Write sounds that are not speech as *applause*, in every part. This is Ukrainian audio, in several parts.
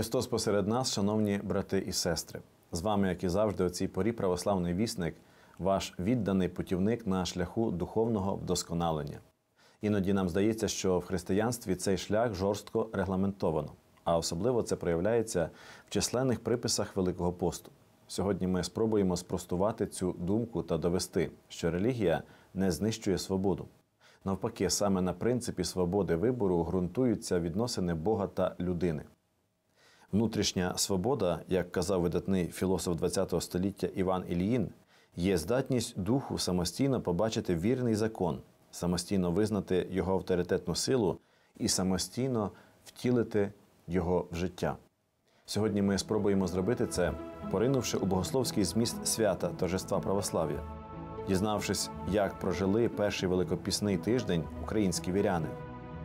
Христос посеред нас, шановні брати і сестри. З вами, як і завжди, у цій порі православний вісник, ваш відданий путівник на шляху духовного вдосконалення. Іноді нам здається, що в християнстві цей шлях жорстко регламентовано, а особливо це проявляється в численних приписах Великого посту. Сьогодні ми спробуємо спростувати цю думку та довести, що релігія не знищує свободу. Навпаки, саме на принципі свободи вибору ґрунтуються відносини Бога та людини. Внутрішня свобода, як казав видатний філософ ХХ століття Іван Ільїн, є здатність духу самостійно побачити вірний закон, самостійно визнати його авторитетну силу і самостійно втілити його в життя. Сьогодні ми спробуємо зробити це, поринувши у богословський зміст свята торжества православ'я, дізнавшись, як прожили перший великопісний тиждень українські віряни,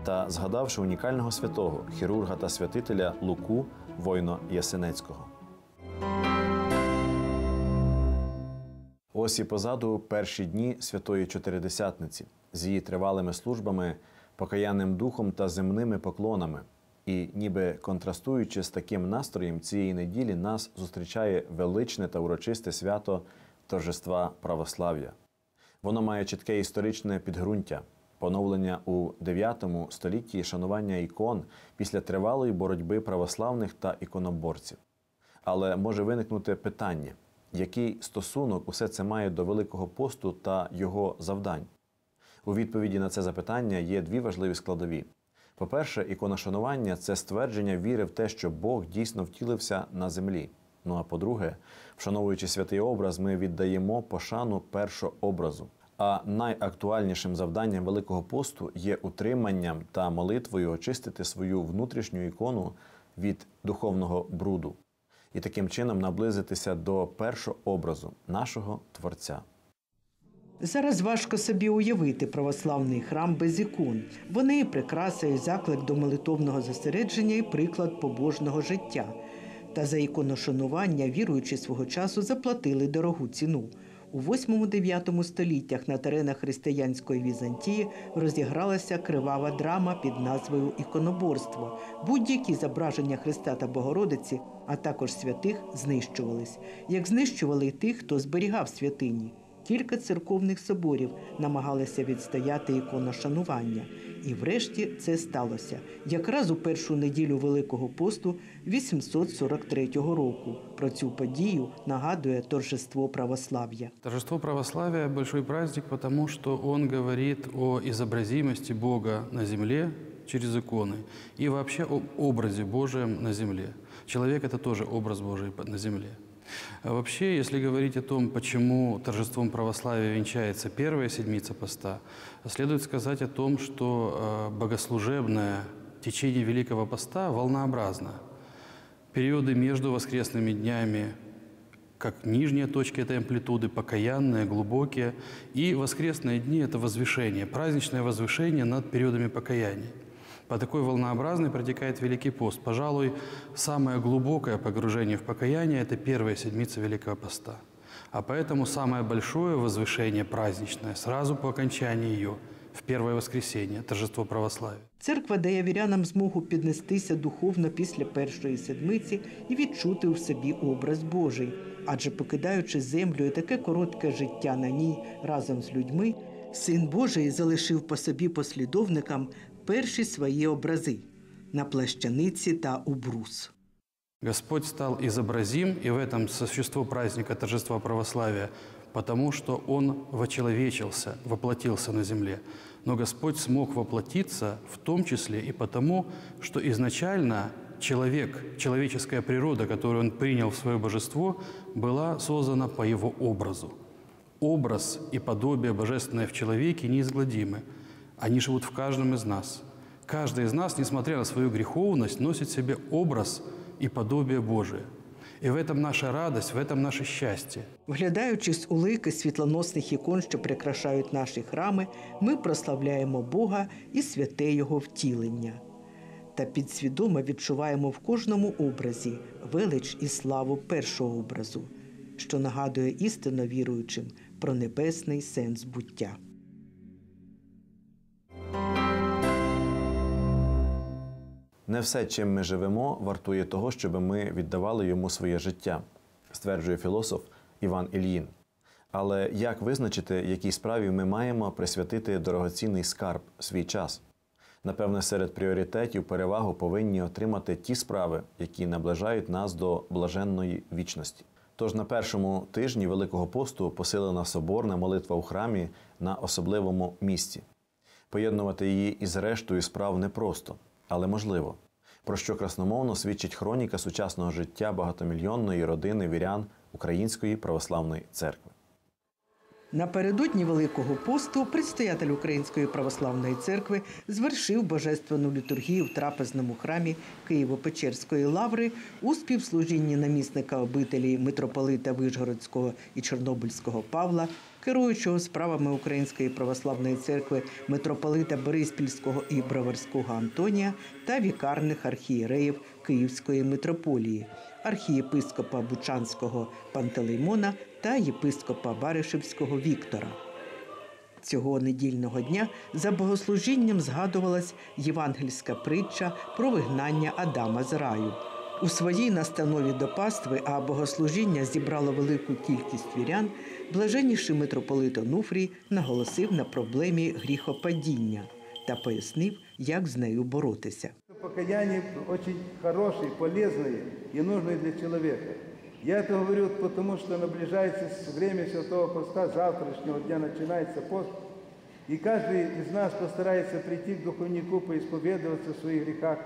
та згадавши унікального святого хірурга та святителя Луку Войно Ясенецького. Ось і позаду перші дні Святої Чотиридесятниці з її тривалими службами, покаянним духом та земними поклонами. І, ніби контрастуючи з таким настроєм цієї неділі, нас зустрічає величне та урочисте свято торжества православ'я. Воно має чітке історичне підґрунтя, поновлення у IX столітті шанування ікон після тривалої боротьби православних та іконоборців. Але може виникнути питання, який стосунок усе це має до Великого посту та його завдань? У відповіді на це запитання є дві важливі складові. По-перше, іконошанування це ствердження віри в те, що Бог дійсно втілився на землі. Ну а по-друге, вшановуючи святий образ, ми віддаємо пошану першообразу. А найактуальнішим завданням Великого посту є утриманням та молитвою очистити свою внутрішню ікону від духовного бруду і таким чином наблизитися до першообразу нашого Творця. Зараз важко собі уявити православний храм без ікон. Вони і прикраса, і заклик до молитовного зосередження, і приклад побожного життя. Та за іконошанування віруючі свого часу заплатили дорогу ціну. У 8-9 століттях на теренах християнської Візантії розігралася кривава драма під назвою Іконоборство. Будь-які зображення Христа та Богородиці, а також святих, знищувались, як знищували й тих, хто зберігав святині. Кілька церковних соборів намагалися відстояти іконошанування. І врешті це сталося якраз у першу неділю Великого посту 843 року. Про цю подію нагадує торжество православ'я. Торжество православия – большой праздник, потому что он говорит о изобразимости Бога на земле через иконы и вообще об образе Божьем на земле. Человек – это тоже образ Божий на земле. А вообще, если говорить о том, почему торжеством православия венчается первая седмица поста, следует сказать о том, что э, богослужебное течение Великого поста волнообразно. Периоды между воскресными днями, как нижняя точка этой амплитуды, покаянные, глубокие, и воскресные дни – это возвышение, праздничное возвышение над периодами покаяния. По такой волнообразной протекает Великий пост. Пожалуй, самое глубокое погружение в покаяние – это первая седмица Великого поста. А поэтому самое большое возвышение праздничное сразу по окончании ее – в первое воскресенье, торжество православия. Церква дає вірянам змогу піднестися духовно після першої седмиці і відчути у собі образ Божий. Адже покидаючи землю і таке коротке життя на ній разом з людьми, син Божий залишив по собі послідовникам перші свої образи на плащаниці та у брус. Господь стал изобразим, и в этом существо праздника торжества православия, потому что Он вочеловечился, воплотился на земле. Но Господь смог воплотиться в том числе и потому, что изначально человек, человеческая природа, которую Он принял в свое божество, была создана по Его образу. Образ и подобие божественное в человеке неизгладимы. Они живут в каждом из нас. Каждый из нас, несмотря на свою греховность, носит в себе образ и подобие Божие. І в этом наша радость, в этом наше щастя. Вглядаючись у лики світлоносних ікон, що прикрашають наші храми, ми прославляємо Бога і святе Його втілення. Та підсвідомо відчуваємо в кожному образі велич і славу першого образу, що нагадує істинно віруючим про небесний сенс буття. Не все, чим ми живемо, вартує того, щоб ми віддавали йому своє життя, стверджує філософ Іван Ільїн. Але як визначити, якій справі ми маємо присвятити дорогоцінний скарб свій час? Напевне, серед пріоритетів перевагу повинні отримати ті справи, які наближають нас до блаженної вічності. Тож на першому тижні Великого посту посилена соборна молитва у храмі на особливому місці. Поєднувати її із рештою справ непросто, але можливо. Про що красномовно свідчить хроніка сучасного життя багатомільйонної родини вірян Української православної церкви. Напередодні Великого посту предстоятель Української православної церкви звершив божественну літургію в трапезному храмі Києво-Печерської лаври у співслужінні намісника обителі митрополита Вишгородського і Чорнобильського Павла, керуючого справами Української православної церкви митрополита Бориспільського і Броварського Антонія та вікарних архієреїв Київської митрополії, архієпископа Бучанського Пантелеймона та єпископа Баришевського Віктора. Цього недільного дня за богослужінням згадувалась євангельська притча про вигнання Адама з раю. У своїй настанові до пастви, а богослужіння зібрало велику кількість вірян, блаженніший митрополит Онуфрій наголосив на проблемі гріхопадіння та пояснив, як з нею боротися. Покаяние очень хорошее, полезное и нужное для человека. Я это говорю потому, что наближается время Святого Поста, завтрашнего дня начинается пост, и каждый из нас постарается прийти к духовнику, поисповедоваться в своих грехах,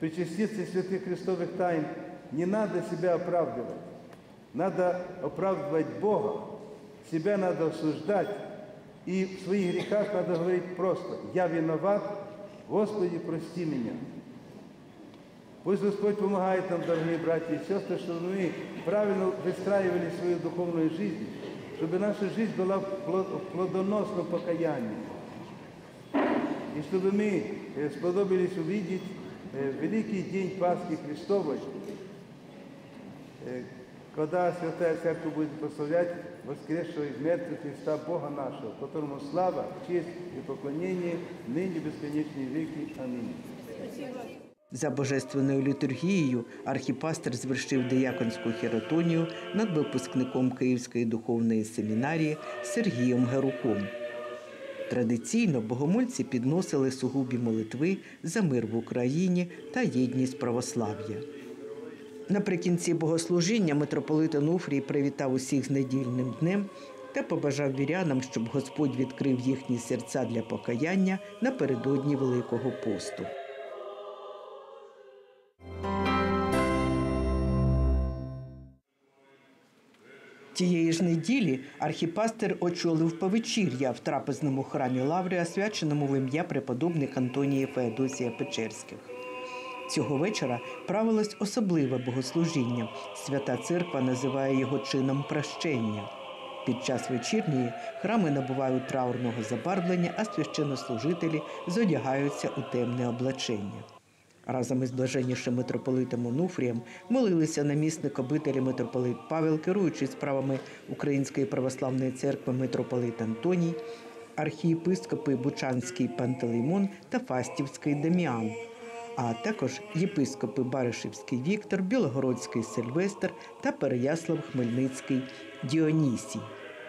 причаститься святых христовых тайн. Не надо себя оправдывать, надо оправдывать Бога, себя надо осуждать, и в своих грехах надо говорить просто «Я виноват, Господи, прости меня». Пусть Господь помогает нам, дорогие братья и сестры, чтобы мы правильно выстраивали свою духовную жизнь, чтобы наша жизнь была в плодоносном покаянии. И чтобы мы э, сподобились увидеть э, великий день Пасхи Христовой, э, когда Святая Церковь будет прославлять воскресшего из мертвых Христа Бога нашего, которому слава, честь и поклонение ныне бесконечные веки. Аминь. За божественною літургією архіпастер звершив дияконську хіротонію над випускником Київської духовної семінарії Сергієм Геруком. Традиційно богомольці підносили сугубі молитви за мир в Україні та єдність православ'я. Наприкінці богослужіння митрополит Онуфрій привітав усіх з недільним днем та побажав вірянам, щоб Господь відкрив їхні серця для покаяння напередодні Великого посту. Тієї ж неділі архіпастер очолив повечір'я в трапезному храмі Лаври, освяченому в ім'я преподобник Антонія Феодосія Печерських. Цього вечора правилось особливе богослужіння. Свята церква називає його чином прощення. Під час вечірньої храми набувають траурного забарвлення, а священнослужителі зодягаються у темне облачення. Разом із блаженнішим митрополитом Онуфрієм молилися намісник обителі митрополит Павел, керуючий справами Української православної церкви митрополит Антоній, архієпископи Бучанський Пантелеймон та Фастівський Деміан, а також єпископи Баришівський Віктор, Білогородський Сильвестр та Переяслав Хмельницький Діонісій.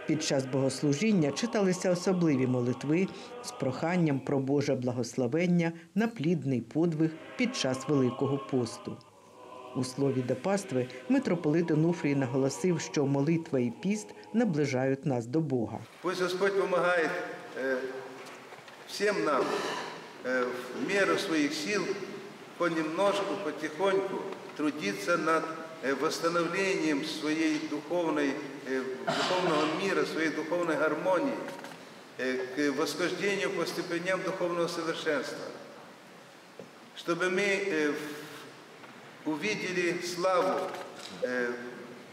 Під час богослужіння читалися особливі молитви з проханням про Боже благословення на плідний подвиг під час Великого посту. У слові до пастви митрополит Онуфрій наголосив, що молитва і піст наближають нас до Бога. Пусть Господь помогает э, всем нам э, в меру своих сил понемножку, потихоньку трудиться над э, Восстановлением своей духовной, э, духовного мира, своей духовной гармонии, э, к восхождению по степеням духовного совершенства. Чтобы мы э, увидели славу э,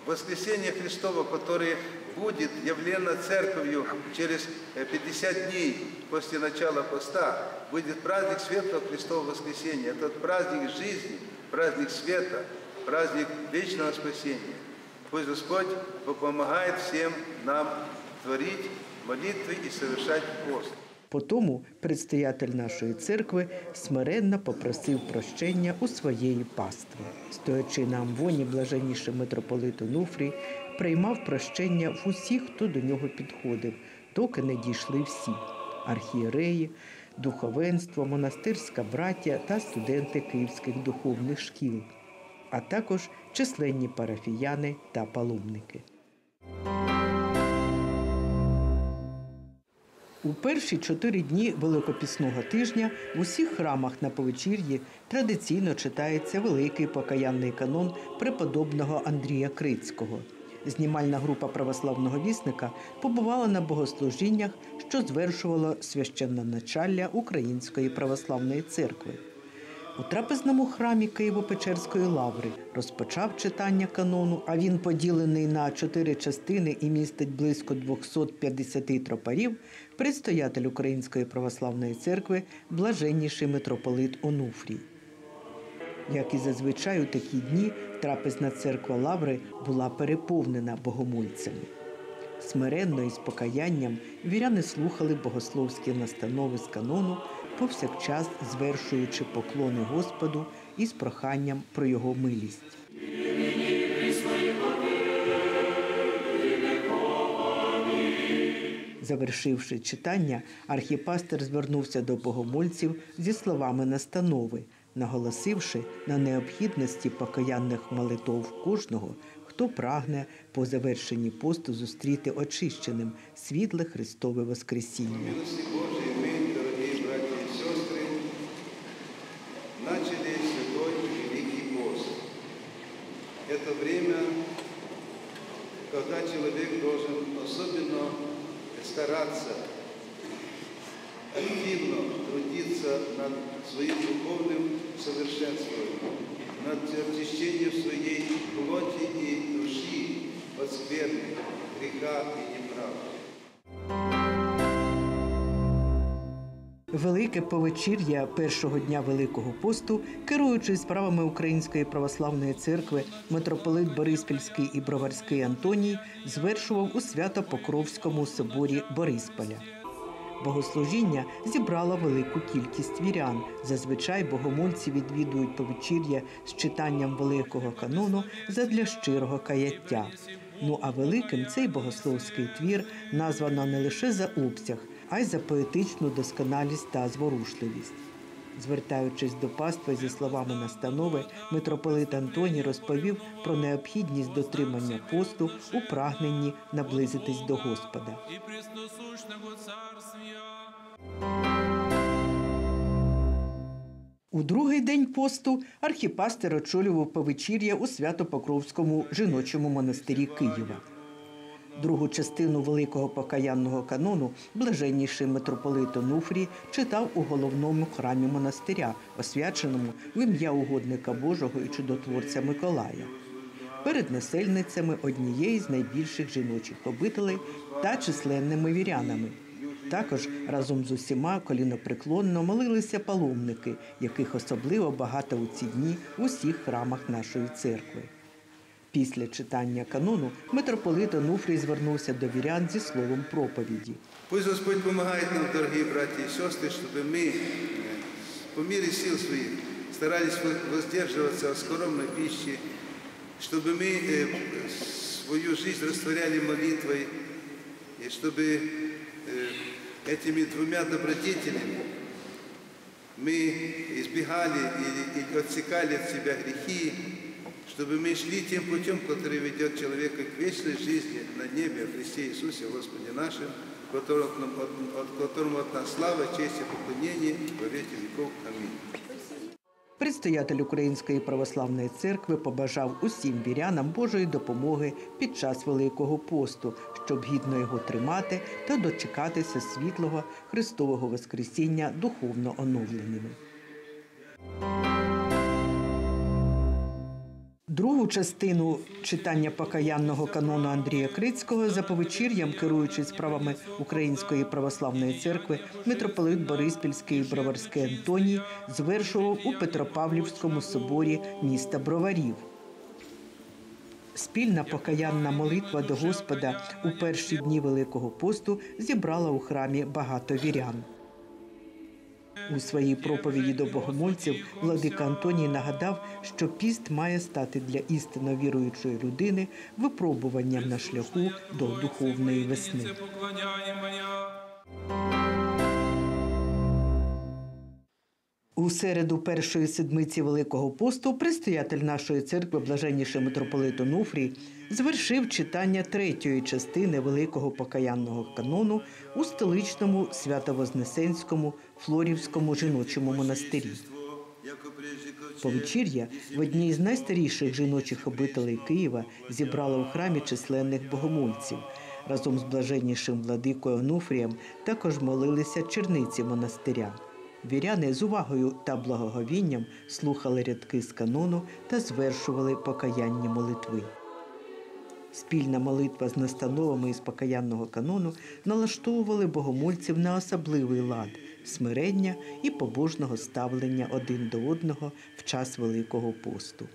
воскресения Христова, которое будет явлено Церковью через э, 50 дней после начала поста, будет праздник Светлого Христового воскресения. Этот праздник жизни, праздник света, праздник вечного спасения. Пусть Господь помогает всем нам творить молитвы и совершать пост. Потому предстоятель нашої церкви смиренно попросив прощення у своєї пастви. Стоячи на амвоні, блаженніший митрополит Онуфрій приймав прощення в усіх, хто до нього підходив, доки не дійшли всі архієреї, духовенство, монастирська браття та студенти київських духовних шкіл, а також численні парафіяни та паломники. У перші чотири дні Великопісного тижня в усіх храмах на повечір'ї традиційно читається великий покаянний канон преподобного Андрія Крицького. Знімальна група православного вісника побувала на богослужіннях, що звершувало священноначалля Української православної церкви. У трапезному храмі Києво-Печерської лаври розпочав читання канону, а він поділений на чотири частини і містить близько 250 тропарів, предстоятель Української православної церкви, блаженніший митрополит Онуфрій. Як і зазвичай у такі дні, трапезна церква Лаври була переповнена богомольцями. Смиренно і з покаянням віряни слухали богословські настанови з канону, повсякчас звершуючи поклони Господу і з проханням про його милість. Завершивши читання, архіпастер звернувся до богомольців зі словами настанови, наголосивши на необхідності покаянних молитов кожного, хто прагне по завершенні посту зустріти очищеним світле Христове Воскресіння. Велике повечір'я першого дня Великого посту, керуючись справами Української православної церкви, митрополит Бориспільський і Броварський Антоній звершував у Свято-Покровському соборі Борисполя. Богослужіння зібрало велику кількість вірян. Зазвичай богомольці відвідують повечір'я з читанням великого канону задля щирого каяття. Ну а великим цей богословський твір названо не лише за обсяг, а й за поетичну досконалість та зворушливість. Звертаючись до пастви зі словами настанови, митрополит Антоній розповів про необхідність дотримання посту у прагненні наблизитись до Господа. У другий день посту архіпастер очолював повечір'я у Свято-Покровському жіночому монастирі Києва. Другу частину великого покаянного канону блаженніший митрополит Онуфрій читав у головному храмі монастиря, освяченому в ім'я угодника Божого і чудотворця Миколая. Перед насельницями однієї з найбільших жіночих обителей та численними вірянами. Також разом з усіма колінопреклонно молилися паломники, яких особливо багато у ці дні у всіх храмах нашої церкви. Після читання канону митрополит Онуфрій звернувся до вірян зі словом проповіді. Пусть Господь помогает нам, дорогие братья и сестры, чтобы мы э, по мере сил своих старались во- воздерживаться от скоромной пищи, чтобы мы э, свою жизнь растворяли молитвой, и чтобы э, этими двумя добродетелями мы избегали или, или отсекали от себя грехи, чтобы мы шли тем путем, который ведет человека к вечной жизни на небе, в Христе Иисусе, Господе нашим, которому от, нам- от- от которому от нас слава, честь и поклонение во веки веков. Аминь. Предстоятель Української православної церкви побажав усім вірянам Божої допомоги під час Великого посту, щоб гідно його тримати та дочекатися світлого Христового Воскресіння духовно оновленими. Другу частину читання покаянного канону Андрія Крицького за повечір'ям, керуючись справами Української православної церкви, митрополит Бориспільський Броварський Антоній звершував у Петропавлівському соборі міста Броварів. Спільна покаянна молитва до Господа у перші дні Великого посту зібрала у храмі багато вірян. У своїй проповіді до богомольців владика Антоній нагадав, що піст має стати для істинно віруючої людини випробуванням на шляху до духовної весни. У середу першої седмиці Великого посту предстоятель нашої церкви, блаженніший митрополит Онуфрій, звершив читання третьої частини Великого покаянного канону у столичному Свято-Вознесенському Флорівському жіночому монастирі. Повечір'я в одній з найстаріших жіночих обителей Києва зібрало в храмі численних богомольців. Разом з блаженнішим владикою Онуфрієм також молилися черниці монастиря. Віряни з увагою та благоговінням слухали рядки з канону та звершували покаянні молитви. Спільна молитва з настановами із покаянного канону налаштовували богомольців на особливий лад смирення і побожного ставлення один до одного в час Великого посту.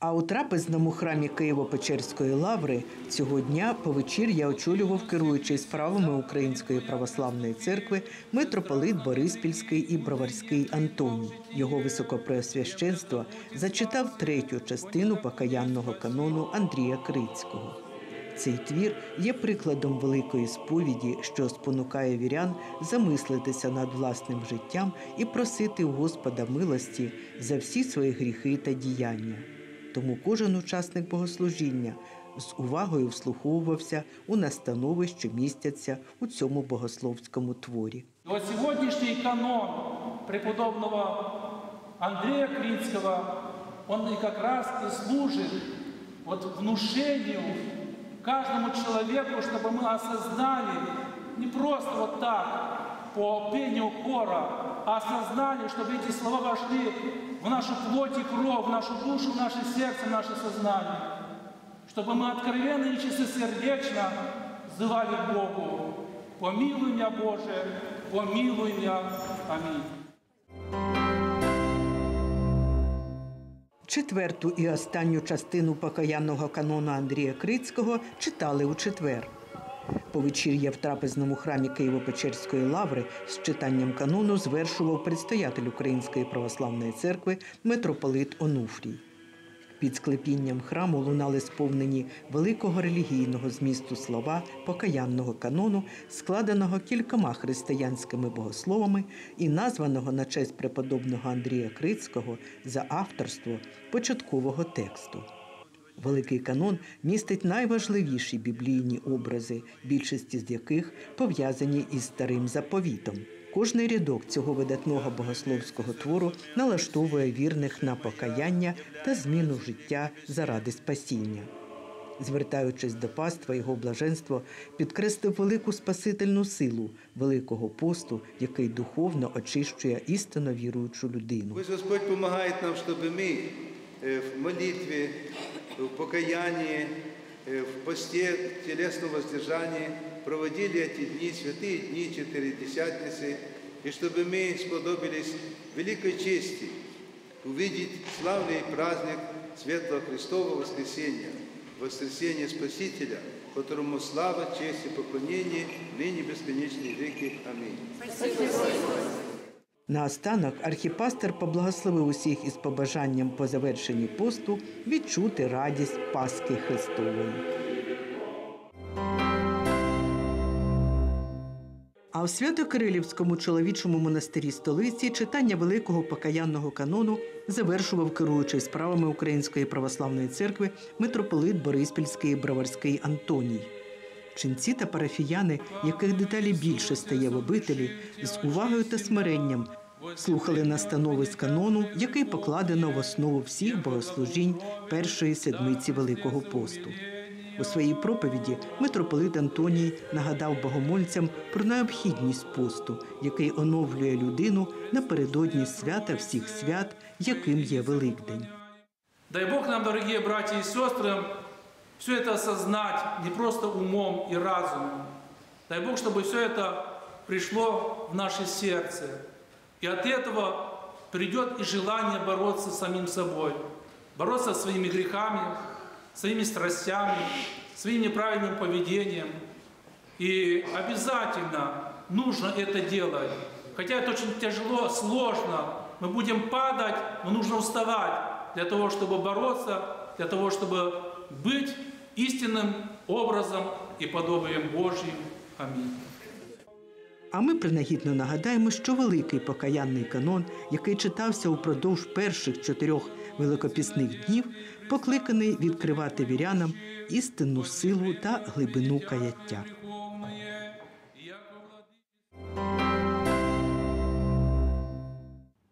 А у трапезному храмі Києво-Печерської лаври цього дня повечір'я очолював керуючий справами Української православної церкви митрополит Бориспільський і Броварський Антоній. Його високопреосвященство зачитав третю частину покаянного канону Андрія Крицького. Цей твір є прикладом великої сповіді, що спонукає вірян замислитися над власним життям і просити у Господа милості за всі свої гріхи та діяння. Тому кожен учасник богослужіння з увагою вслуховувався у настанови, що містяться у цьому богословському творі. Вот сегодняшний канон преподобного Андрея Крицкого, он и как раз и служит вот внушению каждому человеку, чтобы мы осознали не просто вот так по пению хора, а осознали, чтобы эти слова вошли в нашу плоть и кровь, в нашу душу, в наше сердце, в наше сознание. Чтобы мы откровенно и чистосердечно взывали к Богу. Помилуй меня, Боже, помилуй меня. Аминь. Четверту і останню частину покаянного канону Андрія Крицького читали у четвер. Повечір'я в трапезному храмі Києво-Печерської лаври з читанням канону звершував предстоятель Української православної церкви митрополит Онуфрій. Під склепінням храму лунали сповнені великого релігійного змісту слова покаянного канону, складеного кількома християнськими богословами і названого на честь преподобного Андрія Крицького за авторство початкового тексту. Великий канон містить найважливіші біблійні образи, більшості з яких пов'язані із старим заповітом. Кожний рядок цього видатного богословського твору налаштовує вірних на покаяння та зміну життя заради спасіння. Звертаючись до паства, його блаженство підкреслив велику спасительну силу Великого посту, який духовно очищує істинно віруючу людину. Пусть Господь помогает нам, чтобы мы э, в молитве, в покаянии, э, в посте, в телесном воздержании проводили эти дни, святые дни Четыредесятницы, и чтобы мы сподобились великой чести увидеть славный праздник Светлого Христового Воскресения, Воскресения Спасителя, которому слава, честь и поклонение ныне бесконечные веки. Аминь. Наостанок архіпастер поблагословив усіх із побажанням по завершенні посту відчути радість Пасхи Христової. А в Свято-Кирилівському чоловічому монастирі столиці читання великого покаянного канону завершував керуючий справами Української православної церкви митрополит Бориспільський Броварський Антоній. Ченці та парафіяни, яких деталі більше стає в обителі, з увагою та смиренням слухали настанови з канону, який покладено в основу всіх богослужінь першої седмиці Великого посту. У своїй проповіді митрополит Антоній нагадав богомольцям про необхідність посту, який оновлює людину напередодні свята всіх свят, яким є Великдень. Дай Бог нам, дорогие братья и сестры, все это осознать не просто умом и разумом. Дай Бог, чтобы все это пришло в наше сердце. И от этого придет и желание бороться с самим собой, бороться со своими грехами, своими страстями, своим неправильным поведением, И обязательно нужно это делать. Хотя это очень тяжело, сложно. Мы будем падать, но нужно вставать для того, чтобы бороться, для того, чтобы быть истинным образом и подобием Божьим. Аминь. А ми принагідно нагадаємо, що великий покаянний канон, який читався упродовж перших чотирьох великопісних днів, покликаний відкривати вірянам істинну силу та глибину каяття.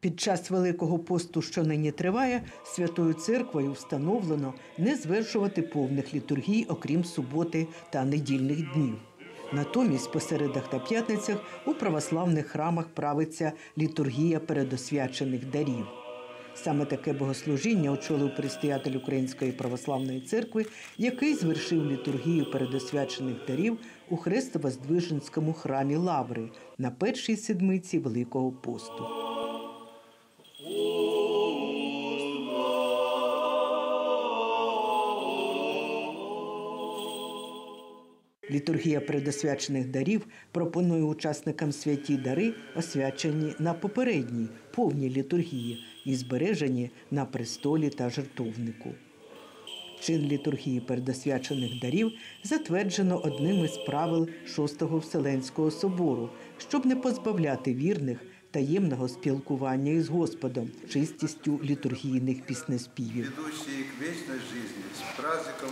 Під час Великого посту, що нині триває, Святою Церквою встановлено не звершувати повних літургій, окрім суботи та недільних днів. Натомість по середах та п'ятницях у православних храмах правиться літургія передосвячених дарів. Саме таке богослужіння очолив предстоятель Української православної церкви, який звершив літургію передосвячених дарів у Хрестово-Здвиженському храмі Лаври на першій седмиці Великого посту. Літургія предосвячених дарів пропонує учасникам святі дари, освячені на попередній повній літургії і збережені на престолі та жертовнику. Чин літургії передосвячених дарів затверджено одним із правил Шостого Вселенського собору, щоб не позбавляти вірних таємного спілкування із Господом, чистістю літургійних піснеспівів. ведущие к вечной жизни. С праздником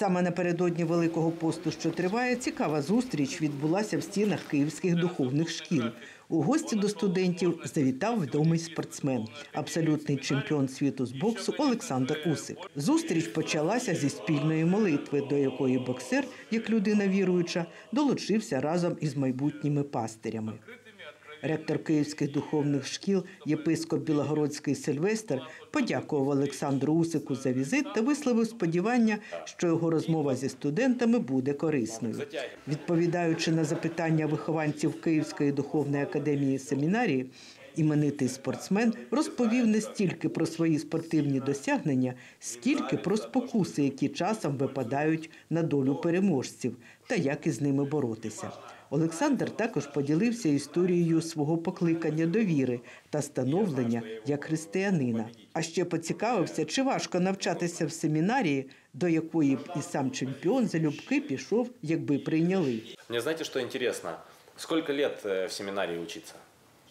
Саме напередодні Великого посту, що триває, цікава зустріч відбулася в стінах київських духовних шкіл. У гості до студентів завітав відомий спортсмен, абсолютний чемпіон світу з боксу Олександр Усик. Зустріч почалася зі спільної молитви, до якої боксер, як людина віруюча, долучився разом із майбутніми пастирями. Ректор Київських духовних шкіл, єпископ Білогородський Сильвестр, подякував Олександру Усику за візит та висловив сподівання, що його розмова зі студентами буде корисною. Відповідаючи на запитання вихованців Київської духовної академії семінарії, іменитий спортсмен розповів не стільки про свої спортивні досягнення, скільки про спокуси, які часом випадають на долю переможців, та як із ними боротися. Олександр також поділився історією свого покликання до віри та становлення як християнина. А ще поцікавився, чи важко навчатися в семінарії, до якої б і сам чемпіон залюбки пішов, якби прийняли. Мне знаете, что интересно? Сколько лет э, в семинарии учиться?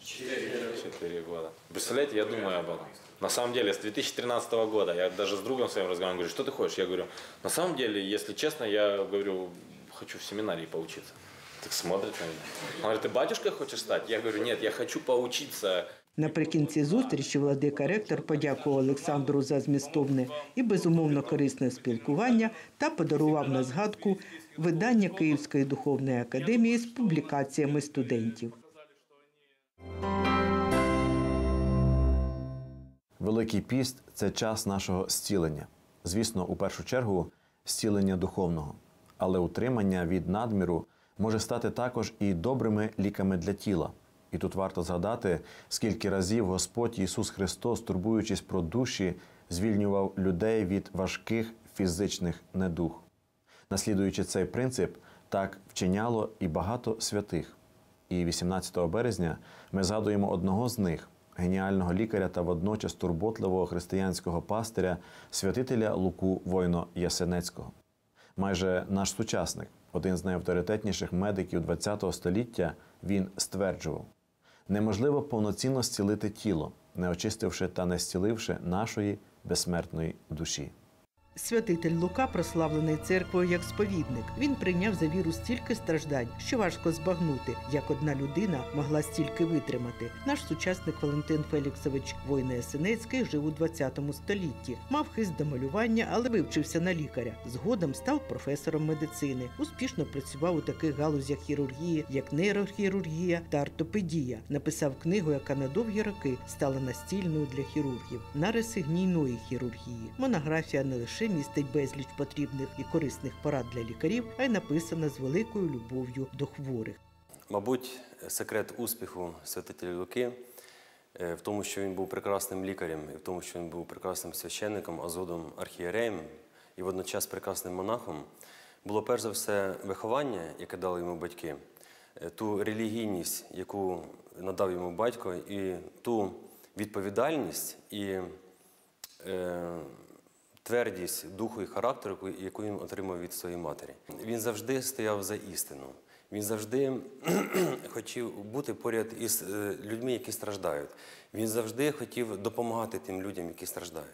Четыре года. Представляете, я думаю об этом. На самом деле, с 2013 года, я даже с другом своим разговаривал, говорю, что ты хочешь? Я говорю, на самом деле, если честно, я говорю, хочу в семинарии поучиться. Так смотрит на меня. Он говорит, ты батюшкой хочешь стать? Я говорю, нет, я хочу поучиться. Наприкінці зустрічі владика ректор подякував Олександру за змістовне і безумовно корисне спілкування та подарував на згадку видання Київської духовної академії з публікаціями студентів. Великий піст це час нашого зцілення. Звісно, у першу чергу зцілення духовного, але утримання від надміру може стати також і добрими ліками для тіла. І тут варто згадати, скільки разів Господь Ісус Христос, турбуючись про душі, звільнював людей від важких фізичних недуг. Наслідуючи цей принцип, так вчиняло і багато святих. І 18 березня ми згадуємо одного з них, геніального лікаря та водночас турботливого християнського пастиря, святителя Луку Войно Ясенецького. Майже наш сучасник, один з найавторитетніших медиків ХХ століття, він стверджував: неможливо повноцінно зцілити тіло, не очистивши та не зціливши нашої безсмертної душі. Святитель Лука, прославлений церквою як сповідник, він прийняв за віру стільки страждань, що важко збагнути, як одна людина могла стільки витримати. Наш сучасник Валентин Феліксович Война Ясенецький жив у 20 столітті, мав хист до малювання, але вивчився на лікаря. Згодом став професором медицини. Успішно працював у таких галузях хірургії, як нейрохірургія та ортопедія. Написав книгу, яка на довгі роки стала настільною для хірургів. Нариси гнійної хірургії. Монографія не лише містить безліч потрібних і корисних порад для лікарів, а й написана з великою любов'ю до хворих. Мабуть, секрет успіху святителя Луки е, в тому, що він був прекрасним лікарем, і в тому, що він був прекрасним священником, а згодом архієреєм і водночас прекрасним монахом, було перш за все виховання, яке дали йому батьки, е, ту релігійність, яку надав йому батько, і ту відповідальність і е, твердість духу і характеру, яку- він отримав від своєї матері. Він завжди стояв за істину. Він завжди *clears throat* хотів бути поряд із е, людьми, які страждають. Він завжди хотів допомагати тим людям, які страждають.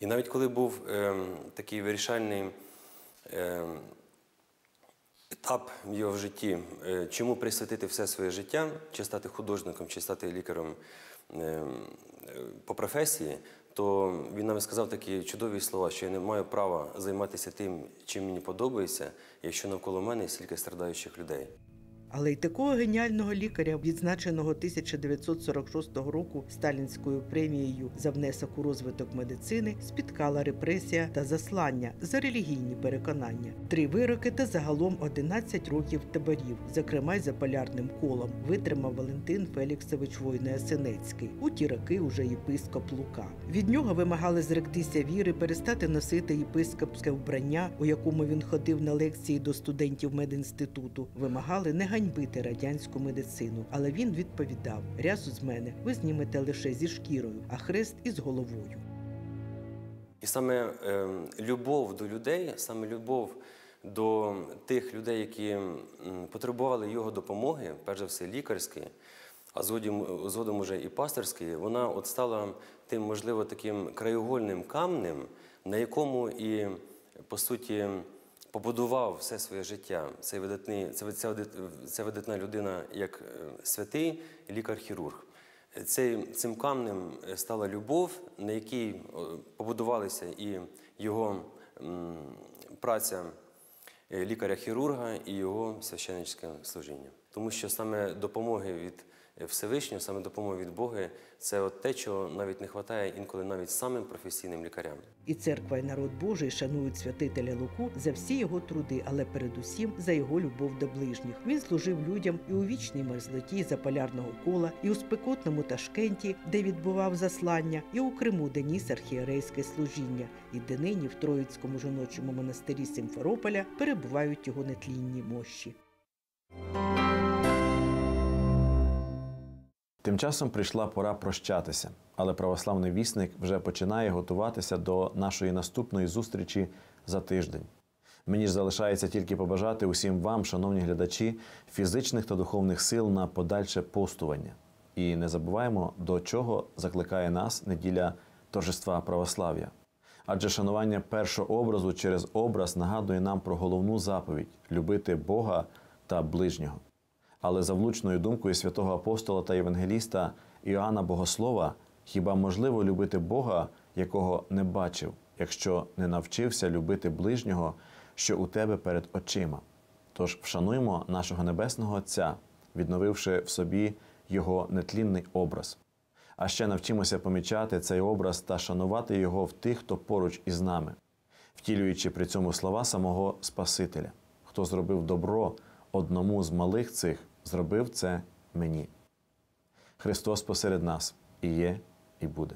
І навіть коли був ем, такий вирішальний ем, етап в його житті, е, чому присвятити все своє життя, чи стати художником, чи стати лікарем е, е, по професії, то він навіть сказав такі чудові слова, що я не маю права займатися тим, чим мені подобається, якщо навколо мене стільки страдаючих людей. Але й такого геніального лікаря, відзначеного 1946 року сталінською премією за внесок у розвиток медицини, спіткала репресія та заслання за релігійні переконання. Три вироки та загалом 11 років таборів, зокрема й за полярним колом, витримав Валентин Феліксович Война-Ясенецький. У ті роки уже єпископ Лука. Від нього вимагали зректися віри, перестати носити єпископське вбрання, у якому він ходив на лекції до студентів медінституту. Вимагали не ганьбити радянську медицину. Але він відповідав: рясу з мене ви знімете лише зі шкірою, а хрест із головою. І саме е, любов до людей, саме любов до тих людей, які потребували його допомоги, перш за все лікарської, а згодом, згодом уже і пасторської, вона от стала тим, можливо, таким краєугольним камнем, на якому і, по суті, побудував все своє життя. Цей видатний, це, видат- ця видатна людина як е, святий лікар-хірург. Цим камнем стала любов, на якій о, побудувалися і його праця е, лікаря-хірурга і його священницьке служіння. Тому що саме допомоги від Всевишнього, саме допомоги від Бога це от те, чого навіть не вистачає інколи навіть самим професійним лікарям. І церква і народ Божий шанують святителя Луку за всі його труди, але передусім за його любов до ближніх. Він служив людям і у вічній мерзлоті заполярного кола, і у спекотному Ташкенті, де відбував заслання, і у Криму, де ніс архієрейське служіння, і де нині в Троїцькому жіночому монастирі Симферополя перебувають його нетлінні мощі. Тим часом прийшла пора прощатися, але православний вісник вже починає готуватися до нашої наступної зустрічі за тиждень. Мені ж залишається тільки побажати усім вам, шановні глядачі, фізичних та духовних сил на подальше постування. І не забуваємо, до чого закликає нас неділя торжества православ'я. Адже шанування першого образу через образ нагадує нам про головну заповідь любити Бога та ближнього. Але за влучною думкою святого апостола та євангеліста Іоанна Богослова, хіба можливо любити Бога, якого не бачив, якщо не навчився любити ближнього, що у тебе перед очима? Тож вшануймо нашого Небесного Отця, відновивши в собі його нетлінний образ. А ще навчимося помічати цей образ та шанувати його в тих, хто поруч із нами, втілюючи при цьому слова самого Спасителя, хто зробив добро одному з малих цих, зробив це мені. Христос посеред нас і є, і буде.